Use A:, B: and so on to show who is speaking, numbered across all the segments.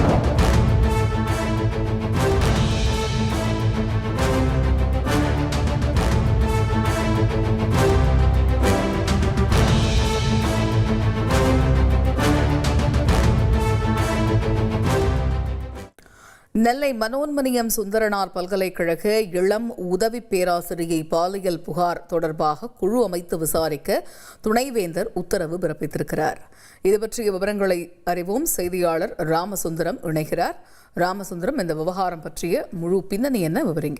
A: Thank you. Nellai Manonmaniam Sundaranar பல்கலைக்கழக இளம் உதவி பேராசிரியை பாலியல் புகார் தொடர்பாக குழு அமைத்து விசாரிக்க துணைவேந்தர் உத்தரவு பிறப்பித்திருக்கிறார். இது பற்றிய விவரங்களை அறிவோம். செய்தியாளர் ராமசுந்தரம் இணைகிறார். ராமசுந்தரம் இந்த விவகாரம் பற்றிய முழு பின்னணி என்ன விவரிங்க?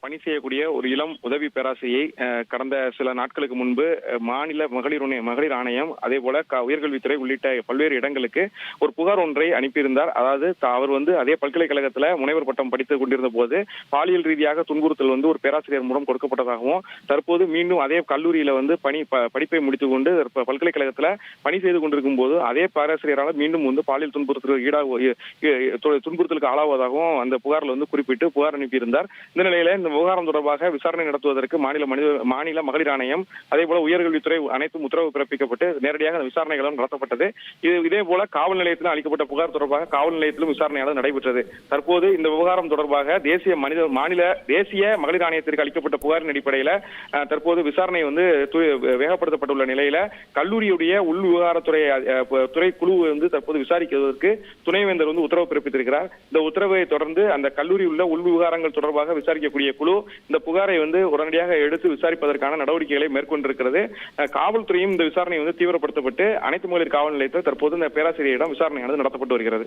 B: பணி செய்யக்கூடிய ஒரு இளம் உதவி பேராசையை கடந்த சில நாட்களுக்கு முன்பு மாநில மகளிர் மகளிர் ஆணையம் அதே போல க- உயர்கல்வித்துறை உள்ளிட்ட பல்வேறு இடங்களுக்கு ஒரு புகார் ஒன்றை அனுப்பியிருந்தார். அதாவது அவர் வந்து அதே பல்கலைக்கழகத்தில் முனைவர் பட்டம் படித்துக் கொண்டிருந்த போது பாலியல் ரீதியாக துன்புறுத்தல் வந்து ஒரு பேராசிரியர் மூலம் கொடுக்கப்பட்டதாகவும் தற்போது மீண்டும் அதே கல்லூரியில வந்து பணி ப- படிப்பை முடித்துக் கொண்டு பல்கலைக்கழகத்தில் பணி செய்து கொண்டிருக்கும் போது அதே பேராசிரியரால் மீண்டும் வந்து பாலியல் துன்புறுத்தலுக்கு ஈடாக துன்புறுத்தலுக்கு ஆளாவதாகவும் அந்த புகாரில் வந்து குறிப்பிட்டு புகார் அனுப்பியிருந்தார். இந்த நிலையில இந்த விவகாரம் தொடர்பாக விசாரணை நடத்துவதற்கு மாநில மனித மாநில மகளிர் ஆணையம் அதே போல உயர்கல்வித்துறை அனைத்தும் உத்தரவு பிறப்பிக்கப்பட்டு நேரடியாக அந்த விசாரணைகளும் நடத்தப்பட்டது. இது இதே போல காவல் நிலையத்தில் அளிக்கப்பட்ட புகார் தொடர்பாக காவல் நிலையத்திலும் விசாரணையானது நடைபெற்றது. தற்போது இந்த விவகாரம் தொடர்பாக தேசிய மனித மாநில தேசிய மகளிர் ஆணையத்திற்கு அளிக்கப்பட்ட புகாரின் அடிப்படையில தற்போது விசாரணை வந்து வேகப்படுத்தப்பட்டுள்ள நிலையில கல்லூரியுடைய உள் விவகாரத்துறை துறை குழு வந்து தற்போது விசாரிக்கிறதற்கு துணைவேந்தர் வந்து உத்தரவு பிறப்பித்திருக்கிறார். இந்த உத்தரவை தொடர்ந்து அந்த கல்லூரி உள்ள உள் விவகாரங்கள் தொடர்பாக விசாரிக்கக்கூடிய குழு இந்த புகாரை வந்து உடனடியாக எடுத்து விசாரிப்பதற்கான நடவடிக்கைகளை மேற்கொண்டிருக்கிறது. காவல்துறையும் இந்த விசாரணை வந்து தீவிரப்படுத்தப்பட்டு அனைத்து மகளிர் காவல் நிலையத்தில் தற்போது இந்த பேராசிரியரிடம் விசாரணையானது நடத்தப்பட்டு வருகிறது.